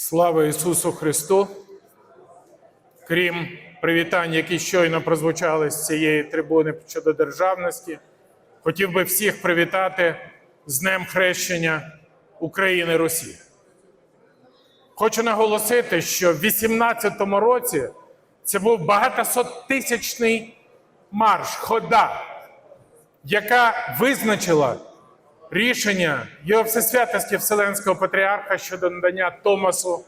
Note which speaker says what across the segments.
Speaker 1: Слава Ісусу Христу! Крім привітань, які щойно прозвучали з цієї трибуни щодо державності, хотів би всіх привітати з Днем Хрещення України Росії. Хочу наголосити, що в 18-му році це був багатосоттисячний марш, хода, яка визначила рішення його всесвятості Вселенського патріарха щодо надання Томасу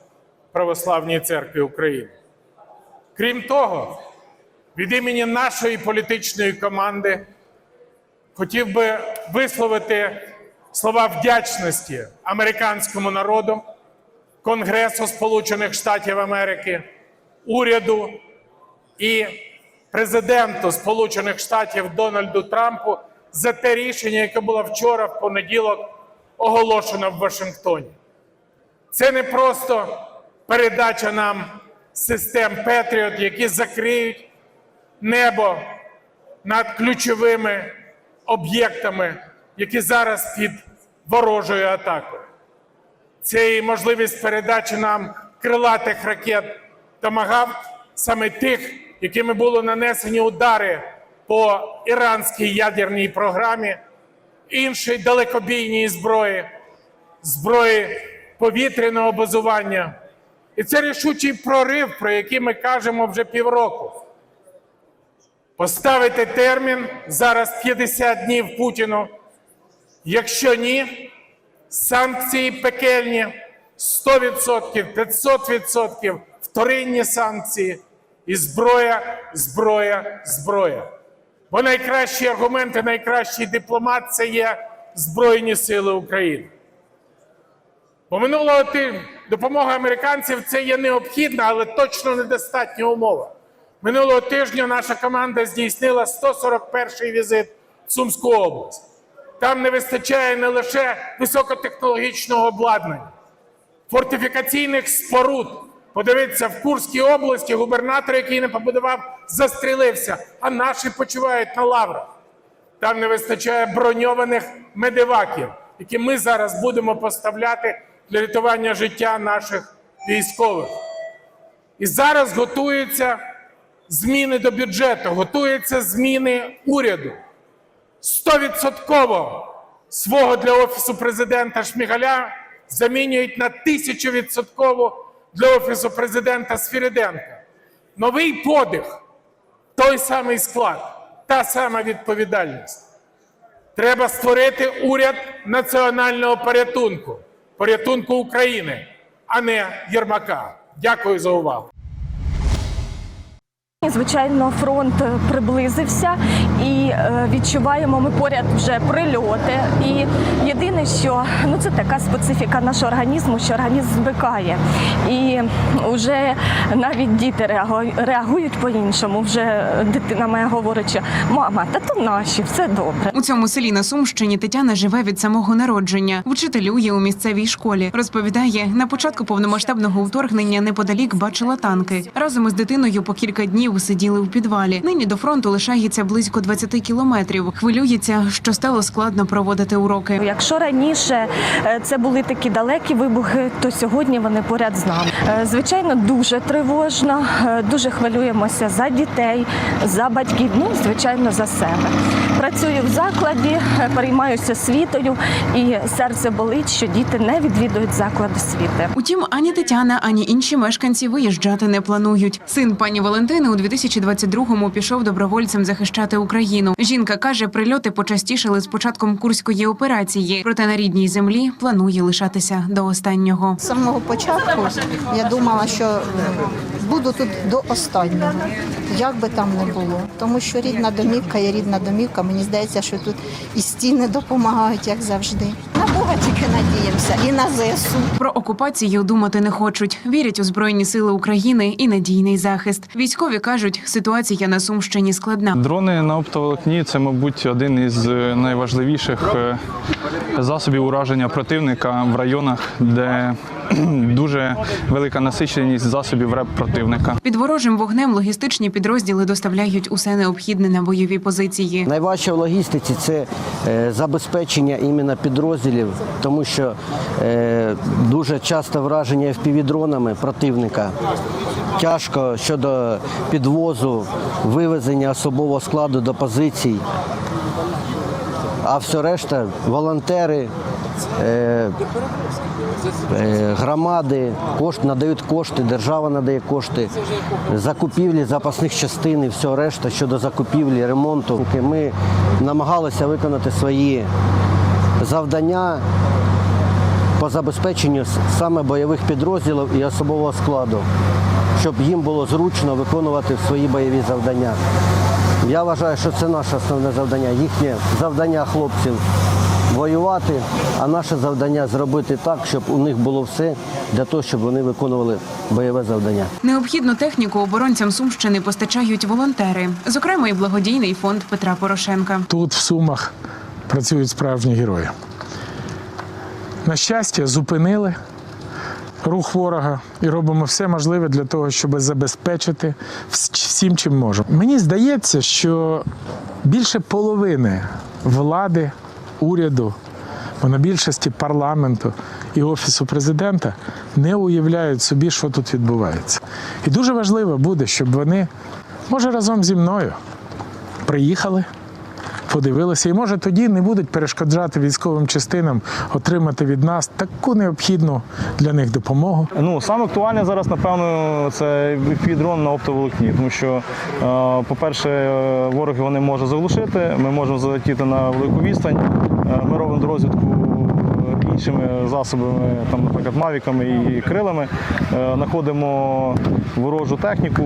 Speaker 1: Православній церкві України. Крім того, від імені нашої політичної команди хотів би висловити слова вдячності американському народу, Конгресу Сполучених Штатів Америки, уряду і президенту Сполучених Штатів Дональду Трампу за те рішення, яке було вчора в понеділок оголошено в Вашингтоні. Це не просто передача нам систем Петріот, які закриють небо над ключовими об'єктами, які зараз під ворожою атакою. Це і можливість передачі нам крилатих ракет «Томагавк», саме тих, якими були нанесені удари по іранській ядерній програмі, іншої далекобійній зброї, зброї повітряного базування. І це рішучий прорив, про який ми кажемо вже півроку. Поставити термін зараз 50 днів Путіну. Якщо ні, санкції пекельні 100%, 500%, вторинні санкції і зброя, зброя, зброя. Бо найкращі аргументи, найкращий дипломат це є Збройні Сили України. Бо минулого тижня допомога американців це є необхідна, але точно недостатня умова. Минулого тижня наша команда здійснила 141-й візит в Сумську область. Там не вистачає не лише високотехнологічного обладнання, фортифікаційних споруд. Подивіться, в Курській області губернатор, який не побудував, застрілився, а наші почувають на лаврах. Там не вистачає броньованих медиваків, які ми зараз будемо поставляти для рятування життя наших військових. І зараз готуються зміни до бюджету, готуються зміни уряду. Стовідсотково свого для Офісу президента Шмигаля замінюють на тисячовідсотково для Офісу президента Сфіриденка. Новий подих, той самий склад, та сама відповідальність. Треба створити уряд національного порятунку, порятунку України, а не Єрмака. Дякую за увагу.
Speaker 2: Звичайно, фронт приблизився і е, відчуваємо ми поряд вже прильоти. І єдине, що ну це така специфіка нашого організму, що організм звикає. І вже навіть діти реагу- реагують по-іншому. Вже дитина моя говорить, що мама, та то наші, все добре.
Speaker 3: У цьому селі на Сумщині Тетяна живе від самого народження. Вчителює у місцевій школі. Розповідає, на початку повномасштабного вторгнення неподалік бачила танки. Разом із дитиною по кілька днів сиділи у підвалі. Нині до фронту лишається близько 20 кілометрів. Хвилюється, що стало складно проводити уроки.
Speaker 2: Якщо раніше е, це були такі далекі вибухи, то сьогодні вони поряд з нами. Е, Звичайно, дуже тривожно, е, дуже хвилюємося за дітей, за батьків, ну звичайно, за себе. Працюю в закладі, переймаюся освітою, і серце болить, що діти не відвідують заклади освіти.
Speaker 3: Утім, ані Тетяна, ані інші мешканці виїжджати не планують. Син пані Валентини у 2022-му пішов добровольцем захищати Україну. Жінка каже, прильоти почастішали з початком курської операції, проте на рідній землі планує лишатися до останнього.
Speaker 4: З самого початку я думала, що буду тут до останнього, як би там не було. Тому що рідна домівка є рідна домівка. Мені здається, що тут і стіни допомагають, як завжди. На Бога тільки надіємося і на ЗСУ.
Speaker 3: Про окупацію думати не хочуть. Вірять у збройні сили України і надійний захист. Військові кажуть, ситуація на Сумщині складна.
Speaker 5: Дрони на оптоволокні це, мабуть, один із е, найважливіших е, засобів ураження противника в районах, де дуже велика насиченість засобів РЕП противника.
Speaker 3: Під ворожим вогнем логістичні підрозділи доставляють усе необхідне на бойові позиції.
Speaker 6: Найважче в логістиці це е, забезпечення іменно підрозділів підрозділів, тому що е, дуже часто враження FPV-дронами противника. Тяжко щодо підвозу, вивезення особового складу до позицій. А все решта волонтери, е, е, громади кошт, надають кошти, держава надає кошти, закупівлі запасних частин і все решта щодо закупівлі, ремонту. Ми намагалися виконати свої завдання по забезпеченню саме бойових підрозділів і особового складу, щоб їм було зручно виконувати свої бойові завдання. Я вважаю, що це наше основне завдання. Їхнє завдання хлопців воювати, а наше завдання зробити так, щоб у них було все для того, щоб вони виконували бойове завдання.
Speaker 3: Необхідну техніку оборонцям Сумщини постачають волонтери, зокрема і благодійний фонд Петра Порошенка.
Speaker 1: Тут, в Сумах, працюють справжні герої. На щастя, зупинили рух ворога і робимо все можливе для того, щоб забезпечити всім, чим можемо. Мені здається, що більше половини влади, уряду, монобільшості парламенту і офісу президента не уявляють собі, що тут відбувається. І дуже важливо буде, щоб вони, може, разом зі мною приїхали, подивилися, і може тоді не будуть перешкоджати військовим частинам отримати від нас таку необхідну для них допомогу.
Speaker 7: Ну, саме актуальне зараз, напевно, це дрон на оптоволокні, тому що, е, по-перше, е, ворог його не може заглушити, ми можемо залетіти на велику відстань, Е, ми робимо розвідку іншими засобами, там, наприклад, мавіками і крилами, Е, знаходимо ворожу техніку,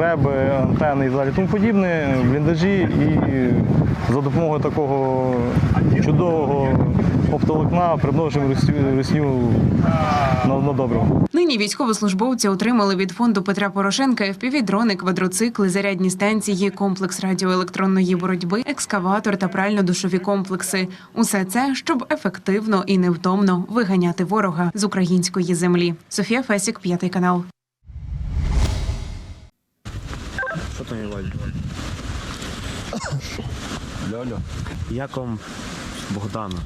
Speaker 7: реби, антени і далі тому подібне, бліндажі і за допомогою такого чудового оптоволокна примножимо русню на, доброго.
Speaker 3: Нині військовослужбовці отримали від фонду Петра Порошенка FPV-дрони, квадроцикли, зарядні станції, комплекс радіоелектронної боротьби, екскаватор та прально-душові комплекси. Усе це, щоб ефективно і невтомно виганяти ворога з української землі. Софія Фесік, п'ятий канал.
Speaker 8: Льолю. Як вам Богдана?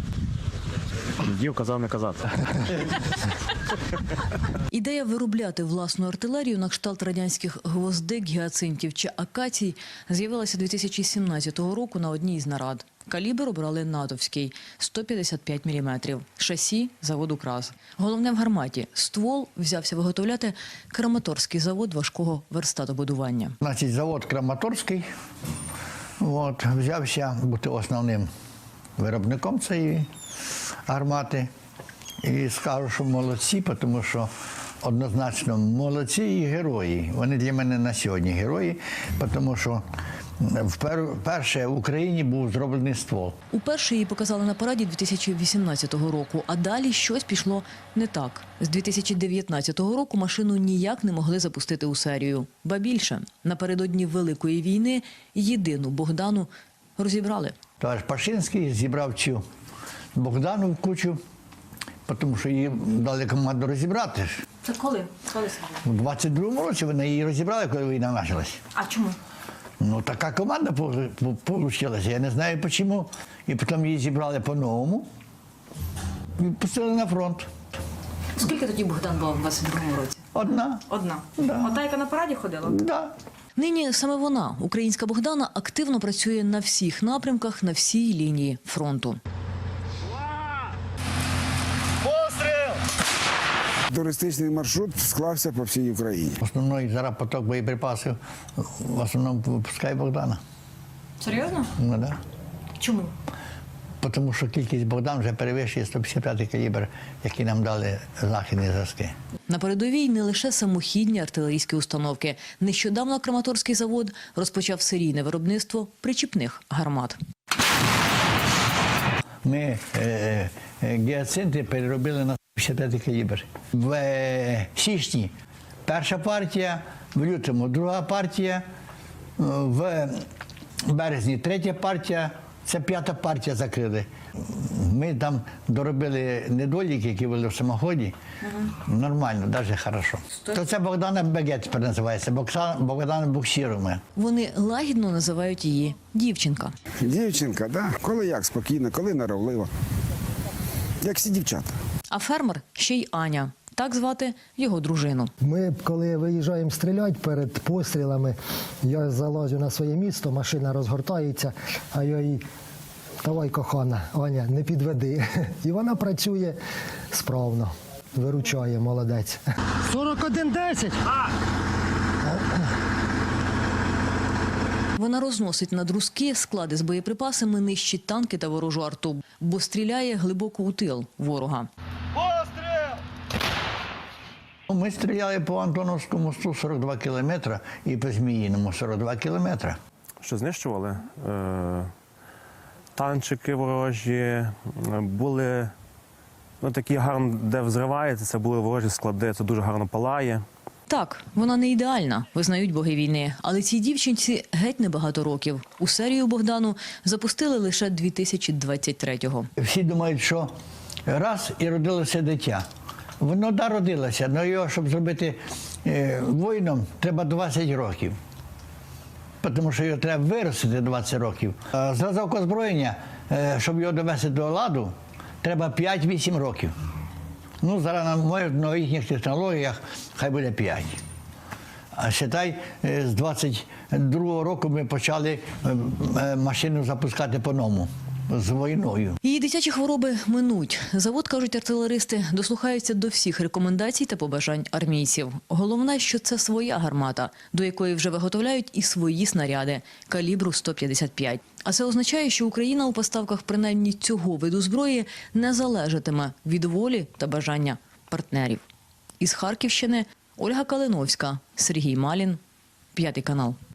Speaker 8: Дів казав не казати.
Speaker 9: Ідея виробляти власну артилерію на кшталт радянських гвоздик, гіацинтів чи акацій з'явилася 2017 року на одній із нарад. Калібр обрали натовський 155 мм. Шасі заводу КРАС. Головне в гарматі ствол взявся виготовляти Краматорський завод важкого верстатобудування.
Speaker 10: Значить, завод Краматорський от, взявся бути основним виробником цієї гармати. І скажу, що молодці, тому що однозначно молодці і герої. Вони для мене на сьогодні герої, тому що вперше в Україні був зроблений ствол.
Speaker 9: Уперше її показали на параді 2018 року, а далі щось пішло не так. З 2019 року машину ніяк не могли запустити у серію. Ба більше, напередодні Великої війни єдину Богдану розібрали.
Speaker 10: Товариш Пашинський зібрав цю Богдану в кучу, тому що її дали команду розібрати.
Speaker 9: Це коли? Коли
Speaker 10: У 22-му році вони її розібрали, коли війна почалась.
Speaker 9: А чому?
Speaker 10: Ну, така команда вийшла. Я не знаю чому. І потім її зібрали по-новому і пустили на фронт.
Speaker 9: Скільки тоді Богдан був у 22-му році?
Speaker 10: Одна.
Speaker 9: Одна.
Speaker 10: Да.
Speaker 9: Ота, яка на параді ходила? Так.
Speaker 10: Да.
Speaker 9: Нині саме вона, українська Богдана, активно працює на всіх напрямках, на всій лінії фронту.
Speaker 11: Туристичний маршрут склався по всій Україні.
Speaker 10: Основний зараз поток боєприпасів в основному випускає Богдана.
Speaker 9: Серйозно?
Speaker 10: Ну, да.
Speaker 9: Чому?
Speaker 10: Тому що кількість Богдан вже перевищує 155 калібр, який нам дали західні зразки.
Speaker 9: На передовій не лише самохідні артилерійські установки. Нещодавно Краматорський завод розпочав серійне виробництво причіпних гармат.
Speaker 10: Ми е, е, гіацинти переробили на 55 калібр. В е, січні перша партія, в лютому друга партія, е, в березні третя партія, це п'ята партія закрили. Ми там доробили недоліки, які були в самоході. Нормально, навіть хорошо. То це Богдана Бегет називається, Богдана Буксіруме.
Speaker 9: Вони лагідно називають її дівчинка.
Speaker 11: Дівчинка, да? коли як спокійно, коли норовливо. як всі дівчата.
Speaker 9: А фермер ще й Аня. Так звати його дружину.
Speaker 12: Ми, коли виїжджаємо стріляти перед пострілами, я залазю на своє місто, машина розгортається, а я їй давай, кохана, Аня, не підведи. І вона працює справно, виручає, молодець. 41-10!
Speaker 9: Вона розносить на друзки склади з боєприпасами, нищить танки та ворожу арту, бо стріляє глибоко у тил ворога.
Speaker 10: Ми стріляли по Антоновському мосту 42 кілометри і по Зміїному 42 кілометри.
Speaker 8: Що знищували? Е, танчики ворожі, е, були ну, такі гарно, де взривається, це були ворожі склади, це дуже гарно палає.
Speaker 9: Так, вона не ідеальна, визнають боги війни. Але цій дівчинці геть небагато років. У серію Богдану запустили лише 2023-го.
Speaker 10: Всі думають, що раз і родилося дитя. Воно да родилося, але його, щоб зробити е, воїном, треба 20 років. Тому що його треба виростити 20 років. Зразок озброєння, е, щоб його довести до ладу, треба 5-8 років. Ну, зараз на новітніх технологіях хай буде 5. А считай, е, з 22-го року ми почали машину запускати по-новому з війною.
Speaker 9: Її дитячі хвороби минуть. Завод, кажуть артилеристи, дослухаються до всіх рекомендацій та побажань армійців. Головне, що це своя гармата, до якої вже виготовляють і свої снаряди калібру 155. А це означає, що Україна у поставках принаймні цього виду зброї не залежатиме від волі та бажання партнерів. Із Харківщини Ольга Калиновська, Сергій Малін, п'ятий канал.